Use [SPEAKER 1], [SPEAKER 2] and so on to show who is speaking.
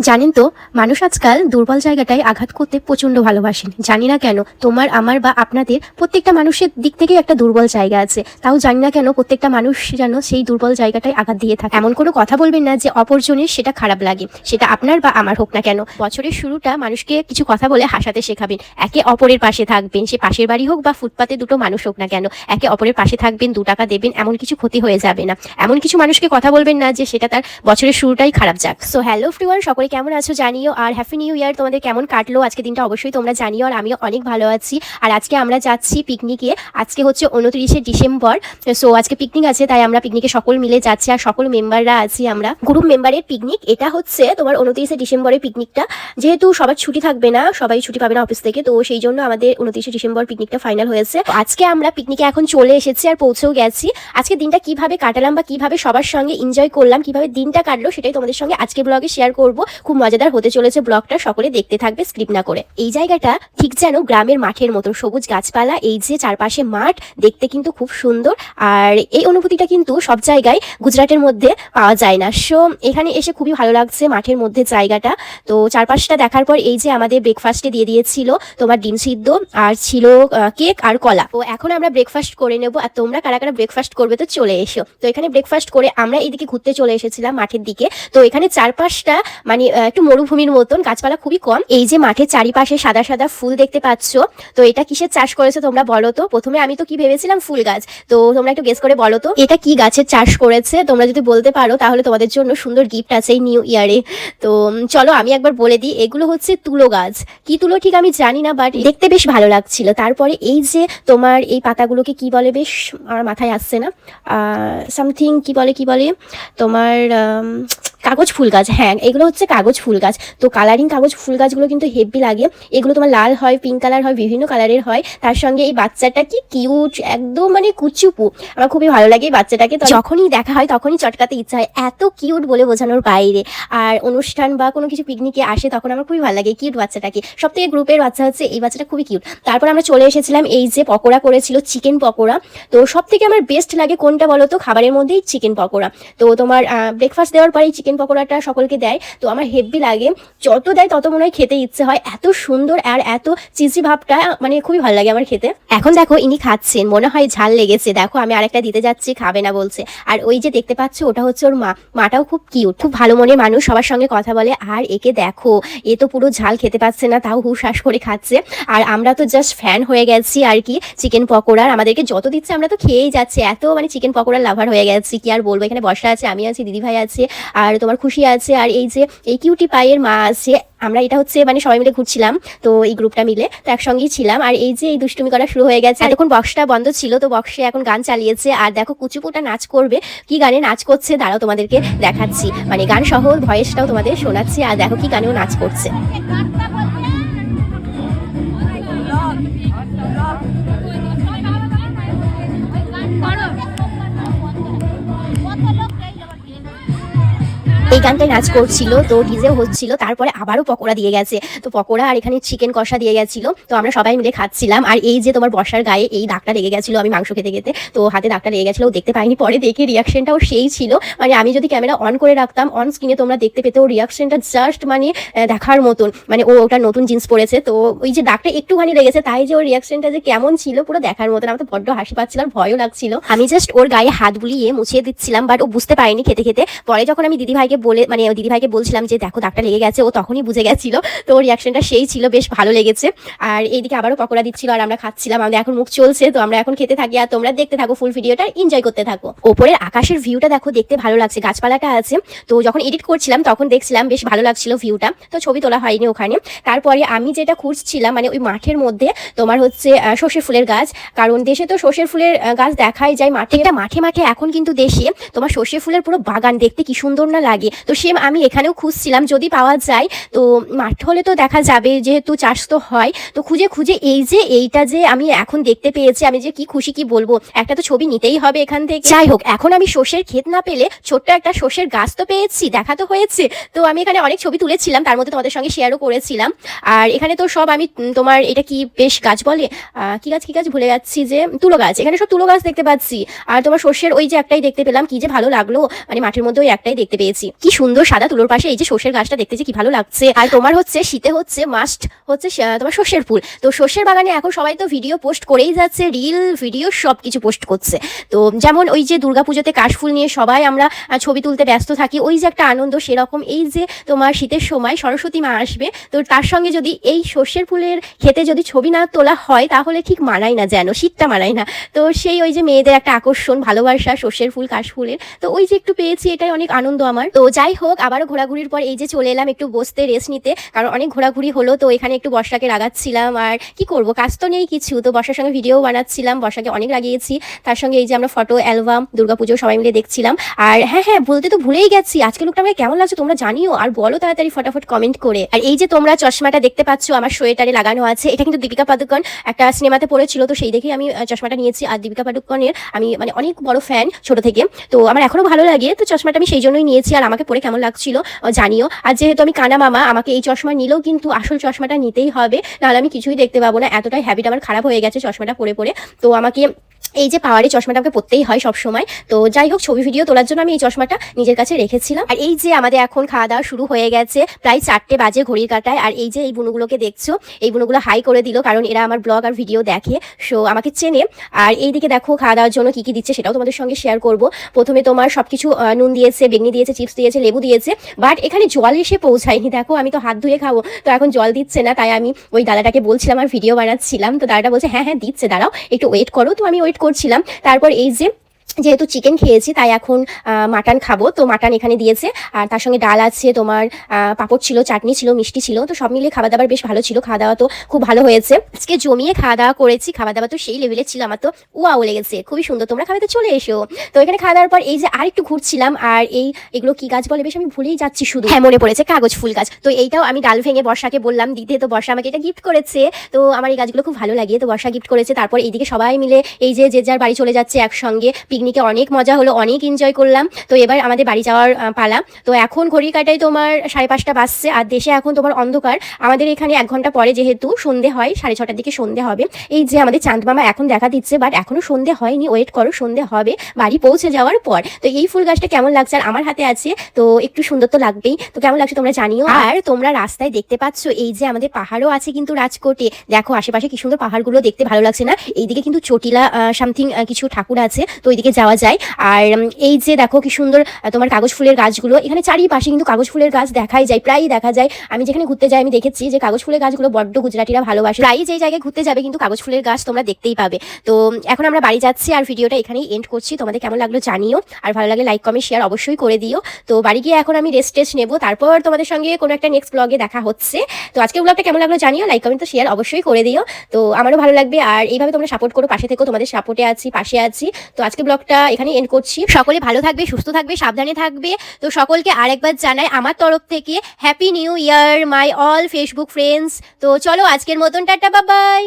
[SPEAKER 1] জানেন তো, মানুষ আজকাল দুর্বল জায়গাটায় আঘাত করতে প্রচণ্ড ভালোবাসেন। জানি না কেন, তোমার, আমার বা আপনাদের প্রত্যেকটা মানুষের দিক থেকেই একটা দুর্বল জায়গা আছে। তাও জানি না কেন, প্রত্যেকটা মানুষ যেন সেই দুর্বল জায়গাটায় আঘাত দিয়ে থাকে। এমন কোনো কথা বলবেন না যে অপরজনের সেটা খারাপ লাগে, সেটা আপনার বা আমার হোক না কেন। বছরের শুরুটা মানুষকে কিছু কথা বলে হাসাতে শেখাবেন। একে অপরের পাশে থাকবেন, সে পাশের বাড়ি হোক বা ফুটপাতে দুটো মানুষ হোক না কেন, একে অপরের পাশে থাকবেন, দু টাকা দেবেন, এমন কিছু ক্ষতি হয়ে যাবে না। এমন কিছু মানুষকে কথা বলবেন না যে সেটা তার বছরের শুরুটাই খারাপ যাক। সো হ্যালো ফ্রিওয়ান সকলে কেমন আছো জানিও, আর হ্যাপি নিউ ইয়ার তোমাদের কেমন কাটলো? আজকে দিনটা অবশ্যই তোমরা জানিও, আর আমিও অনেক ভালো আছি। আর আজকে আমরা যাচ্ছি পিকনিকে আজকে হচ্ছে উনত্রিশে ডিসেম্বর সো আজকে পিকনিক আছে, তাই আমরা পিকনিকে সকল মিলে যাচ্ছি, আর সকল মেম্বাররা আছি আমরা। গ্রুপ মেম্বারের পিকনিক এটা হচ্ছে তোমার উনত্রিশে ডিসেম্বরের পিকনিকটা যেহেতু সবার ছুটি থাকবে না, সবাই ছুটি পাবে না অফিস থেকে, তো সেই জন্য আমাদের উনত্রিশে ডিসেম্বর পিকনিকটা ফাইনাল হয়েছে। আজকে আমরা পিকনিকে এখন চলে এসেছি, আর পৌঁছেও গেছি। আজকে দিনটা কীভাবে কাটালাম বা কীভাবে সবার সঙ্গে এনজয় করলাম, কীভাবে দিনটা কাটলো, সেটাই তোমাদের সঙ্গে আজকে ব্লগে শেয়ার করব। খুব মজাদার হতে চলেছে ব্লগটা, সকলে দেখতে থাকবে স্ক্রিপ্ট না করে। এই জায়গাটা ঠিক যেন গ্রামের মাঠের মতো, সবুজ গাছপালা, এই যে চারপাশে মাঠ, দেখতে কিন্তু খুব সুন্দর। আর এই অনুভূতিটা কিন্তু সব জায়গায় গুজরাটের মধ্যে পাওয়া যায় না। সো, এখানে এসে খুবই ভালো লাগছে মাঠের মধ্যে জায়গাটা। তো চারপাশটা দেখার পর এই যে আমাদের ব্রেকফাস্টে দিয়ে দিয়েছিল তোমার ডিম সিদ্ধ, আর ছিল কেক আর কলা। তো এখন আমরা ব্রেকফাস্ট করে নেব, আর তোমরা কারা কারা ব্রেকফাস্ট করবে তো চলে এসো। তো এখানে ব্রেকফাস্ট করে আমরা এইদিকে ঘুরতে চলে এসেছিলাম মাঠের দিকে। তো এখানে চারপাশটা মানে একটু মরুভূমির মতন, গাছপালা খুবই কম। এই যে মাঠের চারিপাশে সাদা সাদা ফুল দেখতে পাচ্ছ, তো এটা কিসের চাষ করেছে তোমরা বলো তো? প্রথমে আমি তো কি ভেবেছিলাম ফুল গাছ, তো তোমরা একটু গেস করে বলো তো। এটা কি গাছের চাষ করেছে? তোমরা যদি বলতে পারো, তাহলে তোমাদের জন্য সুন্দর গিফট আছে এই নিউ ইয়ারে তো চলো আমি একবার বলে দিই, এগুলো হচ্ছে তুলো গাছ। কি তুলো ঠিক আমি জানি না বাট দেখতে বেশ ভালো লাগছিল। তারপরে এই যে তোমার এই পাতাগুলোকে কি বলে বেশ, আমার মাথায় আসছে না। সামথিং কি বলে কি বলে? তোমার কাগজ ফুল গাছ হ্যাঁ এগুলো হচ্ছে কাগজ ফুল গাছ। তো কালারিং কাগজ ফুল গাছগুলো কিন্তু হেভি লাগে। এগুলো তোমার লাল হয় পিঙ্ক কালার হয়, বিভিন্ন কালারের হয়। তার সঙ্গে এই বাচ্চাটা কি কিউট একদম মানে কুচুপু। আমার খুবই ভালো লাগে এই বাচ্চাটাকে। যখনই দেখা হয়, তখনই চটকাতে ইচ্ছা হয়। এত কিউট বলে বোঝানোর বাইরে। আর অনুষ্ঠান বা কোনো কিছু পিকনিকে আসে, তখন আমার খুবই ভালো লাগে কিউট বাচ্চাটাকে। সব থেকে গ্রুপের বাচ্চা হচ্ছে এই বাচ্চাটা খুবই কিউট তারপর আমরা চলে এসেছিলাম এই যে পকোড়া করেছিল চিকেন পকোড়া। তো সব থেকে আমার বেস্ট লাগে কোনটা বলো তো? খাবারের মধ্যেই চিকেন পকোড়া। তো তোমার ব্রেকফাস্ট দেওয়ার পরেই চিকেন পকোড়াটা সকলকে দেয়। তো আমার হেভি লাগে। যত দেয় তত মনে হয় খেতে ইচ্ছে হয়। এত সুন্দর আর এত চিজি ভাবটা মানে খুবই ভালো লাগে আমার খেতে। এখন দেখো ইনি খাচ্ছেন, মনে হয় ঝাল লেগেছে। দেখো আমি আরেকটা দিতে যাচ্ছি, খাবে না বলছে। আর ওই যে দেখতে পাচ্ছ, ওটা হচ্ছে ওর মা। মাটাও খুব কিউট খুব ভালো মনের মানুষ, সবার সঙ্গে কথা বলে। আর একে দেখো, এ তো পুরো ঝাল খেতে পাচ্ছে না, তাও হুশাস করে খাচ্ছে। আর আমরা তো জাস্ট ফ্যান হয়ে গেছি আর কি চিকেন পকোড়ার। আমাদেরকে যত দিচ্ছে আমরা তো খেয়েই যাচ্ছি। এত মানে চিকেন পকোড়ার লাভার হয়ে গেছি, কি আর বলব? এখানে বসা আছে আমি আছি, দিদিভাই আছে, আর তোমার খুশি আছে। আর এই যে, এই কিউটি পায়ের মা আছে, আমরা এটা হচ্ছে মানে সবাই মিলে ঘুরছিলাম, তো এই গ্রুপটা মিলে, তো একসঙ্গেই ছিলাম। আর এই যে এই দুষ্টুমি করা শুরু হয়ে গেছে, এতক্ষণ বক্সটা বন্ধ ছিল, তো বক্সে এখন গান চালিয়েছে। আর দেখো, কুচুপুটা নাচ করবে, কি গানে নাচ করছে, দাঁড়াও তোমাদেরকে দেখাচ্ছি। মানে গান সহ ভয়েসটাও তোমাদের শোনাচ্ছি, আর দেখো কি গানেও নাচ করছে। এই গানটায় নাচ করছিল, তো ডিজেও হচ্ছিল, তারপরে আবারও পকোড়া দিয়ে গেছে। তো পকোড়া আর এখানে চিকেন কষা দিয়ে গেছিল, তো আমরা সবাই মিলে খাচ্ছিলাম। আর এই যে তোমার বর্ষার গায়ে এই দাগটা লেগে গেছিল, আমি মাংস খেতে খেতে, তো হাতে দাগটা লেগে গেছিল দেখতে পাইনি, পরে দেখে রিয়াকশনটাও সেই ছিল। মানে আমি যদি ক্যামেরা অন করে রাখতাম অন স্ক্রিনে তোমরা দেখতে পেতে ও রিয়াকশনটা জাস্ট মানে দেখার মতন। মানে ও ওটা নতুন জিন্স পরেছে, তো ওই যে দাগটা একটুখানি লেগেছে, তাই যে ওর রিয়াকশনটা যে কেমন ছিল, পুরো দেখার মতন। আমার তো বড্ড হাসি পাচ্ছিল, আর ভয়ও লাগছিল। আমি জাস্ট ওর গায়ে হাত বুলিয়ে মুছিয়ে দিচ্ছিলাম বাট ও বুঝতে পারেনি খেতে খেতে। পরে যখন আমি দিদি ভাইকে বলে মানে ও দিদি ভাইকে বলছিলাম যে, দেখো, দাগটা লেগে গেছে। ও তখনই বুঝে গেছিল। তো রিয়াকশনটা সেই ছিল, বেশ ভালো লেগেছে। আর এইদিকে আবারও পকোড়া দিচ্ছিল, আর আমরা খাচ্ছিলাম। আমাদের এখন মুখ চলছে, তো আমরা এখন খেতে থাকি, আর তোমরা দেখতে থাকো ফুল ভিডিওটা এনজয় করতে থাকো। ওপরের আকাশের ভিউটা দেখো, দেখতে ভালো লাগছে, গাছপালাটা আছে। তো যখন এডিট করছিলাম, তখন দেখছিলাম বেশ ভালো লাগছিল ভিউটা তো ছবি তোলা হয়নি ওখানে। তারপরে আমি যেটা খুঁজছিলাম মানে ওই মাঠের মধ্যে তোমার হচ্ছে সর্ষে ফুলের গাছ। কারণ দেশে তো সর্ষের ফুলের গাছ দেখাই যায় মাঠে। মাঠে মাঠে, এখন কিন্তু দেশে তোমার সর্ষে ফুলের পুরো বাগান দেখতে কি সুন্দর না লাগে। তো সেম আমি এখানেও খুঁজছিলাম। যদি পাওয়া যায়, তো মাঠ হলে তো দেখা যাবে, যেহেতু চাষ তো হয়, তো খুঁজে খুঁজে এই যে এইটা যে আমি এখন দেখতে পেয়েছি, আমি যে কি খুশি কি বলব? একটা তো ছবি নিতেই হবে এখান থেকে। যাই হোক, এখন আমি সর্ষের ক্ষেত না পেলে ছোট্ট একটা সর্ষের গাছ তো পেয়েছি, দেখা তো হয়েছে। তো আমি এখানে অনেক ছবি তুলেছিলাম, তার মধ্যে তোমাদের সঙ্গে শেয়ারও করেছিলাম। আর এখানে তো সব আমি তোমার এটা কি বেশ গাছ বলে? কি গাছ কি গাছ ভুলে যাচ্ছি যে, তুলো গাছ। এখানে সব তুলো গাছ দেখতে পাচ্ছি। আর তোমার সর্ষের ওই যে একটাই দেখতে পেলাম, কি যে ভালো লাগল মানে মাঠের মধ্যে ওই একটাই দেখতে পেয়েছি। কি সুন্দর সাদা তুলোর পাশে এই যে সর্ষের গাছটা দেখতে যে কি ভালো লাগছে। আর তোমার হচ্ছে শীতে হচ্ছে মাস্ট হচ্ছে তোমার সর্ষের ফুল। তো সর্ষের বাগানে এখন সবাই তো ভিডিও পোস্ট করেই যাচ্ছে রিল ভিডিও সব কিছু পোস্ট করছে। তো যেমন ওই যে দুর্গাপুজোতে কাশফুল নিয়ে সবাই আমরা ছবি তুলতে ব্যস্ত থাকি, ওই যে একটা আনন্দ সেরকম। এই যে তোমার শীতের সময় সরস্বতী মা আসবে, তো তার সঙ্গে যদি এই সর্ষের ফুলের খেতে যদি ছবি না তোলা হয়, তাহলে ঠিক মানায় না যেন, শীতটা মানায় না। তো সেই ওই যে মেয়েদের একটা আকর্ষণ, ভালোবাসা সর্ষের ফুল কাশফুলের তো ওই যে একটু পেয়েছি, এটাই অনেক আনন্দ আমার। তো যাই হোক, আবারও ঘোরাঘুরির পর এই যে চলে এলাম একটু বসতে রেস্ট নিতে, কারণ অনেক ঘোরাঘুরি হলো, তো এখানে একটু বর্ষাকে রাগাচ্ছিলাম। আর কি করব? কাজ তো নেই কিছু, তো বর্ষার সঙ্গে ভিডিও বানাচ্ছিলাম, বর্ষাকে অনেক লাগিয়েছি তার সঙ্গে এই যে আমরা ফটো অ্যালবাম দুর্গা দুর্গাপুজো সবাই মিলে দেখছিলাম। আর হ্যাঁ হ্যাঁ বলতে তো ভুলেই গেছি আজকে লোকটা আমাকে কেমন লাগছে তোমরা জানিও, আর বলো তাড়াতাড়ি ফটাফট কমেন্ট করে। আর এই যে তোমরা চশমাটা দেখতে পাচ্ছ, আমার সোয়েটারে লাগানো আছে, এটা কিন্তু দীপিকা পাদুকন একটা সিনেমাতে পড়েছিল, তো সেই দেখেই আমি চশমাটা নিয়েছি। আর দীপিকা পাদুকনের আমি মানে অনেক বড় ফ্যান ছোট থেকে। তো আমার এখনও ভালো লাগে, তো চশমাটা আমি সেই জন্যই নিয়েছি, আর আমাকে পরে কেমন লাগছিল জানিও। আর যেহেতু আমি কানা মামা, আমাকে এই চশমা নিলেও কিন্তু আসল চশমাটা নিতেই হবে, নাহলে আমি কিছুই দেখতে পাবো না। এতটাই হ্যাবিট আমার খারাপ হয়ে গেছে চশমাটা পরে পরে। তো আমাকে এই যে পাওয়ারে চশমাটা আমাকে পরতেই হয় সব সময়। তো যাই হোক ছবি ভিডিও তোলার জন্য আমি এই চশমাটা নিজের কাছে রেখেছিলাম। আর এই যে আমাদের এখন খাওয়া দাওয়া শুরু হয়ে গেছে প্রায় চারটে বাজে ঘড়ির কাটায়। আর এই যে এই বুনুগুলোকে দেখছ এই বুনুগুলো হাই করে দিল কারণ এরা আমার ব্লগ আর ভিডিও দেখে সো আমাকে চেনে। আর এই দিকে দেখো খাওয়া দাওয়ার জন্য কি কি দিচ্ছে সেটাও তোমাদের সঙ্গে শেয়ার করব। প্রথমে তোমার সবকিছু আহ, নুন দিয়েছে বেগনি দিয়েছে চিপস দিয়েছে লেবু দিয়েছে বাট এখানে জল এসে পৌঁছায়নি। দেখো আমি তো হাত ধুয়ে খাব তো এখন জল দিচ্ছে না তাই আমি ওই দাদাটাকে বলছিলাম আর ভিডিও বানাচ্ছিলাম। তো দাদাটা বলছে হ্যাঁ হ্যাঁ দিচ্ছে দাঁড়াও একটু ওয়েট করো। তো আমি ওয়েট করছিলাম। তারপর এই যে যেহেতু চিকেন খেয়েছি, তাই এখন মাটন খাব। তো মাটন এখানে দিয়েছে। আর তার সঙ্গে ডাল আছে, তোমার পাঁপড় ছিল, চাটনি ছিল, মিষ্টি ছিল। তো সব মিলিয়ে খাওয়া দাবার বেশ ভালো ছিল। খাওয়া দাওয়া তো খুব ভালো হয়েছে। আজকে জমিয়ে খাওয়া দাওয়া করেছি। খাওয়া দাওয়া তো সেই লেভেলের ছিল। আমার তো উয়াও লেগেছে। খুবই সুন্দর। তোমরা খাবে তো চলে এসো। তো এখানে খাওয়া দাওয়ার পর এই যে আর একটু ঘুরছিলাম, আর এই, এগুলো কি গাছ বলে? বেশ আমি ভুলেই যাচ্ছি শুধু। হ্যাঁ মনে পড়েছে কাগজ ফুল গাছ। তো এইটাও আমি ডাল ভেঙে বর্ষাকে বললাম দিতে তো বর্ষা আমাকে এটা গিফট করেছে। তো আমার এই গাছগুলো খুব ভালো লাগে। তো বর্ষা গিফট করেছে। তারপর এইদিকে সবাই মিলে এই যে যে যার বাড়ি চলে যাচ্ছে একসঙ্গে পিকনিকে অনেক মজা হলো অনেক এনজয় করলাম। তো এবার আমাদের বাড়ি যাওয়ার পালা। তো এখন ঘড়ি কাটায় তোমার সাড়ে পাঁচটা বাজছে আর দেশে এখন তোমার অন্ধকার। আমাদের এখানে এক ঘণ্টা পরে যেহেতু সন্ধে হয় সাড়ে ছটার দিকে সন্ধে হবে। এই যে আমাদের চাঁদ মামা এখন দেখা দিচ্ছে বাট এখনও সন্ধে হয়নি ওয়েট করো সন্ধে হবে। বাড়ি পৌঁছে যাওয়ার পর। তো এই ফুল গাছটা কেমন লাগছে? আর আমার হাতে আছে তো একটু সুন্দর তো লাগবেই। তো কেমন লাগছে তোমরা জানিও। আর তোমরা রাস্তায় দেখতে পাচ্ছ এই যে আমাদের পাহাড়ও আছে কিন্তু রাজকোটে। দেখো আশেপাশে কি সুন্দর পাহাড়গুলো দেখতে ভালো লাগছে না? এইদিকে কিন্তু চটিলা সামথিং কিছু ঠাকুর আছে। তো ওইদিকে যাওয়া যায়। আর এই যে দেখো কি সুন্দর তোমার কাগজ ফুলের গাছগুলো, এখানে চারিপাশে কিন্তু কাগজ ফুলের গাছ দেখাই যায়, প্রায়ই দেখা যায়। আমি যেখানে ঘুরতে যাই, আমি দেখেছি যে কাগজ ফুলের গাছগুলো বড্ড গুজরাটিরা ভালোবাসে। প্রায়ই যেই জায়গায় ঘুরতে যাবে কিন্তু কাগজ ফুলের গাছ তোমরা দেখতেই পাবে। তো এখন আমরা বাড়ি যাচ্ছি আর ভিডিওটা এখানেই এন্ড করছি। তোমাদের কেমন লাগল জানিও। আর ভালো লাগলে লাইক কমেন্ট শেয়ার অবশ্যই করে দিও। তো, বাড়ি গিয়ে এখন আমি রেস্ট টেস্ট নেব। তারপর তোমাদের সঙ্গে কোনো একটা নেক্সট ব্লগে দেখা হচ্ছে। তো আজকে ব্লগটা কেমন লাগল জানিও। লাইক কমেন্ট তো শেয়ার অবশ্যই করে দিও। তো, আমারও ভালো লাগবে। আর এইভাবে তোমরা সাপোর্ট করো, পাশে থেকো। তোমাদের সাপোর্টে আছি, পাশে আছি। তো, আজকে ব্লগটা এখানে এন্ড করছি। সকলে ভালো থাকবে, সুস্থ থাকবে, সাবধানে থাকবে। তো সকলকে আরেকবার জানাই আমার তরফ থেকে happy new year my all Facebook friends তো চলো আজকের মতন টাটা বাবাই